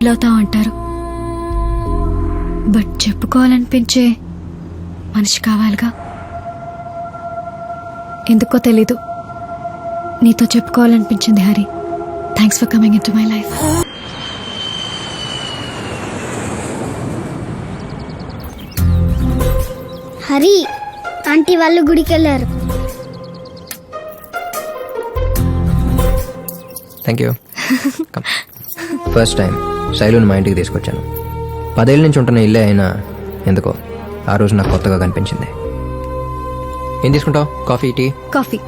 Feel అవుతాం అంటారు. But చెప్పుకోవాలనిపించే మనిషి కావాలిగా. ఎందుకో తెలీదు. నీతో చెప్పుకోవాలనిపించింది Hari. Thanks for coming into my life Hari aunty వాళ్ళు గుడికి వెళ్ళారు థ్యాంక్ యూ ఫస్ట్ టైం శైలుని మా ఇంటికి తీసుకొచ్చాను. పదేళ్ళ నుంచి ఉంటున్న ఇల్లే అయినా ఎందుకో ఆ రోజు నాకు కొత్తగా కనిపించింది. ఏం తీసుకుంటావు? Coffee tea? కాఫీ.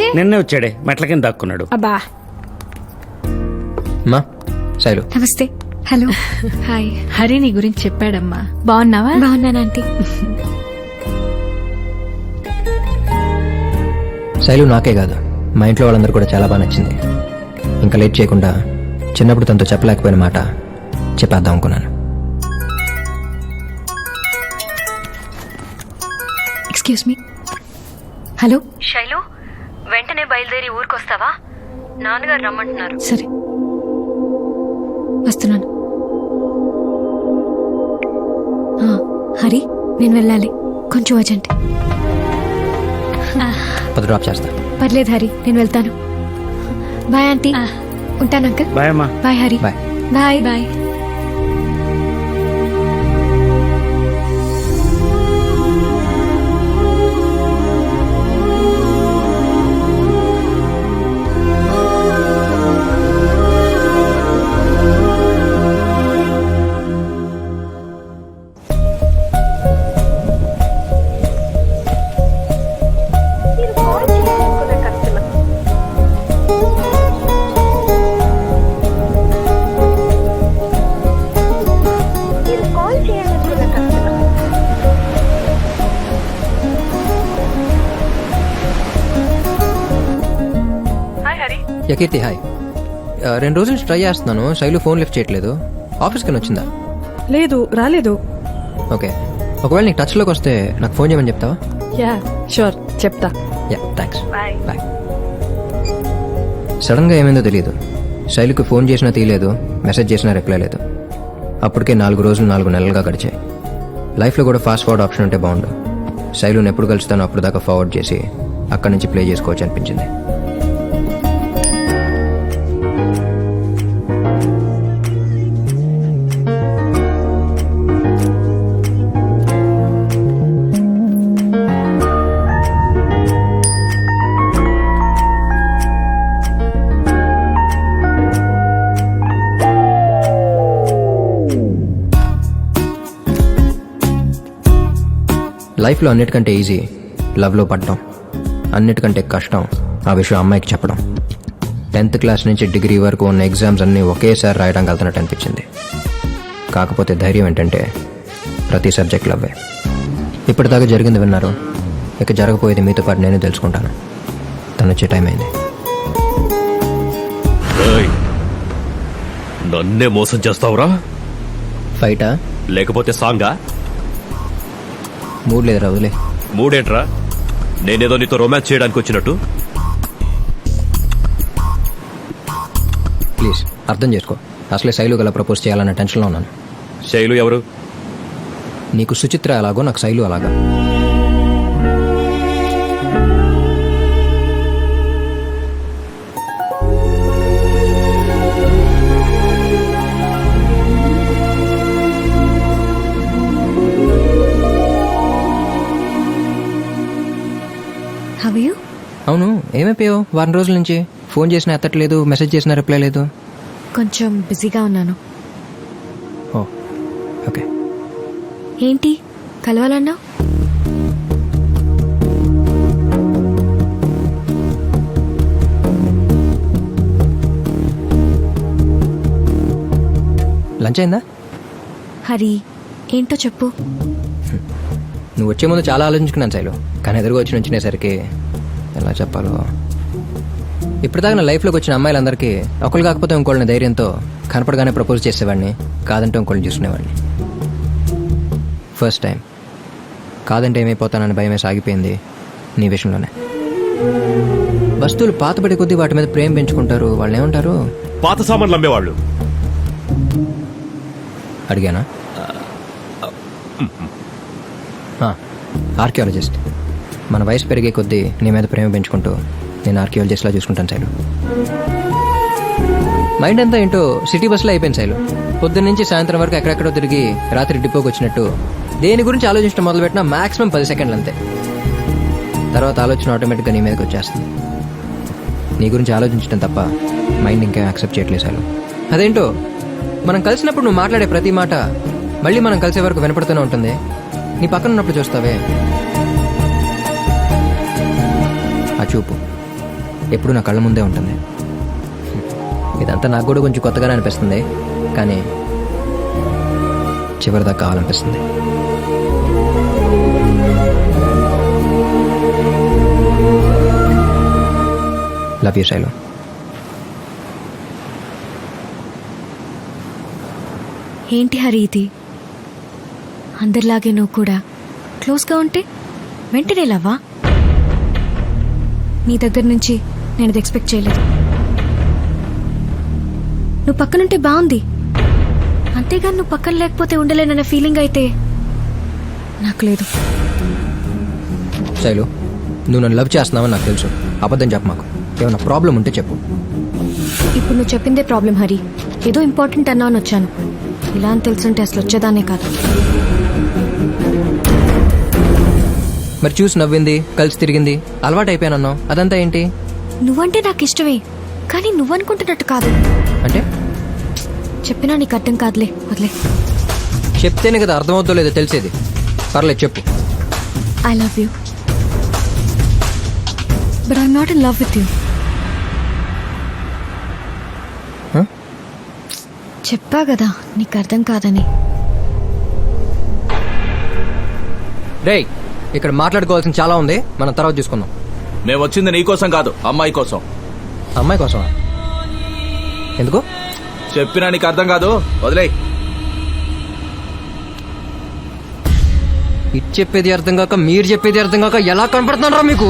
వచ్చి? నిన్నే వచ్చాడే మెట్ల కింద దాక్కున్నాడు. అబ్బా. అమ్మా శైలు. నమస్తే. హలో. హాయ్. హరి నీ గురించి చెప్పాడమ్మా. బాగున్నావా? బాగున్నాను ఆంటీ. శైలు నాకే కాదు. మా ఇంట్లో వాళ్ళందరూ కూడా చాలా బాగా నచ్చింది. ఇంకా లేట్ చేయకుండా చిన్నప్పుడు తనతో చెప్పలేకపోయిన మాట చెప్పేద్దాం అనుకున్నాను. ఎక్స్క్యూజ్ మీ హలో శైలు వెంటనే బయలుదేరి ఊరికొస్తావా? నాన్నగారు రమ్మంటున్నారు. సరే. వస్తున్నాను. ఆ, హరి నేను వెళ్ళాలి. కొంచెం అర్జెంట్. పది డ్రాప్ చేస్తా. పర్లేదు హరి నేను వెళ్తాను. Bye aunty. ఉంటాను అంకుల్. బాయ్ అమ్మా. Bye Hari. Bye. Bye. Bye. యకీర్తి hi రెండు రోజులు నుంచి ట్రై చేస్తున్నాను శైలు ఫోన్ లిఫ్ట్ చేయట్లేదు. ఆఫీస్కి వచ్చిందా? లేదు రాలేదు. ఓకే. ఒకవేళ నీకు టచ్లోకి వస్తే నాకు ఫోన్ చేయమని చెప్తావా? యా షూర్ చెప్తా. యా థ్యాంక్స్ బాయ్ సడన్గా ఏమైందో తెలియదు. శైలుకి ఫోన్ చేసినా తీయలేదు మెసేజ్ చేసినా రిప్లై లేదు. అప్పటికే నాలుగు రోజులు నాలుగు నెలలుగా గడిచాయి. లైఫ్లో కూడా ఫాస్ట్ ఫార్వర్డ్ ఆప్షన్ ఉంటే బాగుండు. శైలుని ఎప్పుడు కలుస్తానో అప్పుడు దాకా ఫార్వర్డ్ చేసి అక్కడి నుంచి ప్లే చేసుకోవచ్చు అనిపించింది. లైఫ్లో అన్నిటికంటే ఈజీ లవ్లో పడడం. అన్నిటికంటే కష్టం ఆ విషయం అమ్మాయికి చెప్పడం. టెన్త్ క్లాస్ నుంచి డిగ్రీ వరకు ఉన్న ఎగ్జామ్స్ అన్నీ ఒకేసారి రాయడానికి వెళ్తున్నట్టు అనిపించింది. కాకపోతే ధైర్యం ఏంటంటే ప్రతి సబ్జెక్ట్ లవ్వే. ఇప్పటిదాకా జరిగింది విన్నారు. ఇక జరగబోయేది మీతో పాటు నేను తెలుసుకుంటాను. తను వచ్చే టైం అయింది. నన్నే మోసం చేస్తావురా? ఫైటా? లేకపోతే సాంగా? మూడు లేదు వదిలే. మూడేంట్రా? నేనేదో నీతో రొమాన్స్ చేయడానికి వచ్చినట్టు. ప్లీజ్ అర్థం చేసుకో. అసలే శైలు గల ప్రపోజ్ చేయాలన్న టెన్షన్లో ఉన్నాను. శైలు ఎవరు? నీకు సుచిత్ర ఎలాగో నాకు శైలు అలాగా. ఏమైపోయావు? వారం రోజుల నుంచి ఫోన్ చేసినా ఎత్తట్లేదు మెసేజ్ చేసినా రిప్లై లేదు. కొంచెం బిజీగా ఉన్నాను. Oh okay. ఏంటి? కలవాలన్నావు లంచ్ అయిందా? హరి ఏంటో చెప్పు. నువ్వు వచ్చే ముందు చాలా ఆలోచించుకున్నాను శైలు. కానీ ఎదురుగా వచ్చి నుంచినేసరికి ఎలా చెప్పాలో. ఇప్పటిదాకా నా లైఫ్లోకి వచ్చిన అమ్మాయిలందరికీ ఒకరు కాకపోతే ఇంకోళ్ళని ధైర్యంతో కనపడగానే ప్రపోజ్ చేసేవాడిని కాదంటే ఇంకోళ్ళని చూసుకునేవాడిని. ఫస్ట్ టైం కాదంటే ఏమైపోతానని భయమే సాగిపోయింది నీ విషయంలోనే. వస్తువులు పాతబడి కొద్దీ వాటి మీద ప్రేమ పెంచుకుంటారు వాళ్ళు ఏమంటారు? పాత సామాన్లు అమ్మేవాళ్ళు. అడిగానా? ఆర్కియాలజిస్ట్. మన వయసు పెరిగే కొద్దీ నీ మీద ప్రేమ పెంచుకుంటూ నేను ఆర్కియాలజిస్ట్లా చూసుకుంటాను శైలు మైండ్ అంతా ఏంటో సిటీ బస్సులో అయిపోయింది శైలు పొద్దున్న నుంచి సాయంత్రం వరకు ఎక్కడెక్కడో తిరిగి రాత్రి డిపోకి వచ్చినట్టు దేని గురించి ఆలోచించడం మొదలుపెట్టినా మాక్సిమం పది సెకండ్లు అంతే తర్వాత ఆలోచన ఆటోమేటిక్గా నీ మీదకి వచ్చేస్తుంది. నీ గురించి ఆలోచించడం తప్ప మైండ్ ఇంకా యాక్సెప్ట్ చేయట్లేదు సార్ అదేంటో మనం కలిసినప్పుడు నువ్వు మాట్లాడే ప్రతి మాట మళ్ళీ మనం కలిసే వరకు వినపడుతూనే ఉంటుంది. నీ పక్కన ఉన్నప్పుడు చూస్తావే. చూపు. ఎప్పుడు నా కళ్ళ ముందే ఉంటుంది. ఇదంతా నాకు కూడా కొంచెం కొత్తగానే అనిపిస్తుంది. కానీ చివరిదాకా కావాలనిపిస్తుంది లవ్ యూ శైలు. ఏంటి హరి ఇది? అందరిలాగే నువ్వు కూడా క్లోజ్గా ఉంటే వెంటనే లవ్వా? నీ దగ్గర నుంచి నేను ఇది ఎక్స్పెక్ట్ చేయలేదు. నువ్వు పక్కనుంటే బాగుంది. అంతేగాని నువ్వు పక్కన లేకపోతే ఉండలేనన్న ఫీలింగ్ అయితే నాకు లేదు. శైలు నువ్వు నన్ను లవ్ చేస్తున్నావని నాకు తెలుసు. అబద్ధం చెప్ప మాకు. ఏమైనా ప్రాబ్లం ఉంటే చెప్పు. ఇప్పుడు నువ్వు చెప్పిందే ప్రాబ్లం హరి. ఏదో ఇంపార్టెంట్ అన్నా అని వచ్చాను. ఇలా అని తెలుసుంటే అసలు వచ్చేదానే కాదు. మరి చూసి నవ్వింది కలిసి తిరిగింది. అలవాటు అయిపోయానన్నావు అదంతా ఏంటి? నువ్వంటే నాకు ఇష్టమే కానీ నువ్వనుకుంటున్నట్టు కాదు. అంటే? చెప్పినా నీకు అర్థం కాదులే వదిలే. చెప్తేనే కదా అర్థమవుతుందో లేదో తెలిసేది. పర్లేదు చెప్పు. I love you but I'm not in love with you? చెప్పా కదా నీకు అర్థం కాదని. రేయ్ ఇక్కడ మాట్లాడుకోవాల్సిన చాలా ఉంది. మనం తర్వాత చూసుకుందాం. మేము వచ్చింది నీ కోసం కాదు అమ్మాయి కోసం. అమ్మాయి కోసం ఎందుకు? చెప్పినా నీకు అర్థం కాదు? వదిలే ఇది చెప్పేది అర్థం కాక మీరు చెప్పేది అర్థం కాక ఎలా కనపడుతున్నారా మీకు?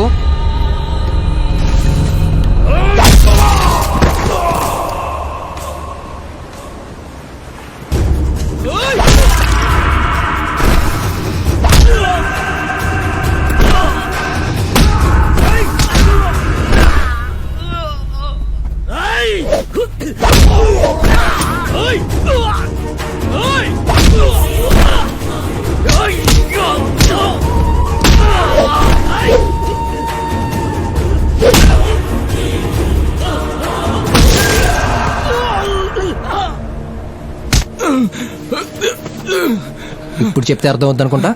ఇప్పుడు చెప్తే అర్థం అవుద్ది అనుకుంటా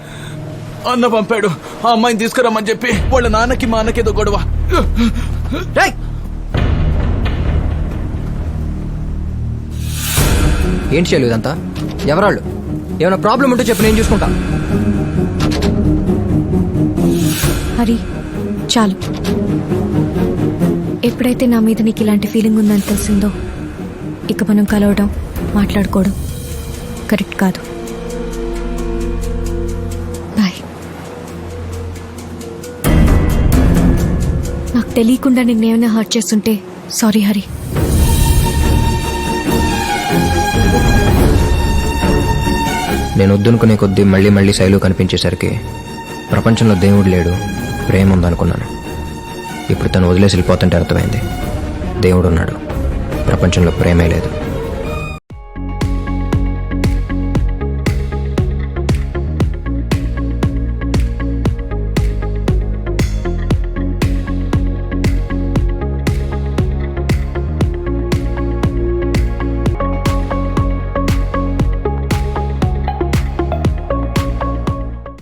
అన్న పంపాడు. ఆ అమ్మాయిని తీసుకురమ్మని చెప్పి వాళ్ళ నాన్నకి మా అన్నకేదో గొడవ. ఏంటి చేయాలి ఇదంతా? ఎవరాళ్ళు? ఏమైనా ప్రాబ్లం ఉంటే చెప్పు నేను చూసుకుంటా. హరి చాలు. ఎప్పుడైతే నా మీద నీకు ఇలాంటి ఫీలింగ్ ఉందని తెలిసిందో ఇక మనం కలవడం మాట్లాడుకోవడం కరెక్ట్ కాదు. బాయ్ నాకు తెలియకుండా నిన్నేమైనా హర్ట్ చేస్తుంటే సారీ హరి. నేను వద్దనుకునే కొద్దీ మళ్ళీ మళ్ళీ శైలు కనిపించేసరికి ప్రపంచంలో దేవుడు లేడు ప్రేమ ఉందనుకున్నాను. ఇప్పుడు తను వదిలేసి వెళ్ళిపోతుంటే అర్థమైంది. దేవుడు ఉన్నాడు ప్రపంచంలో ప్రేమే లేదు.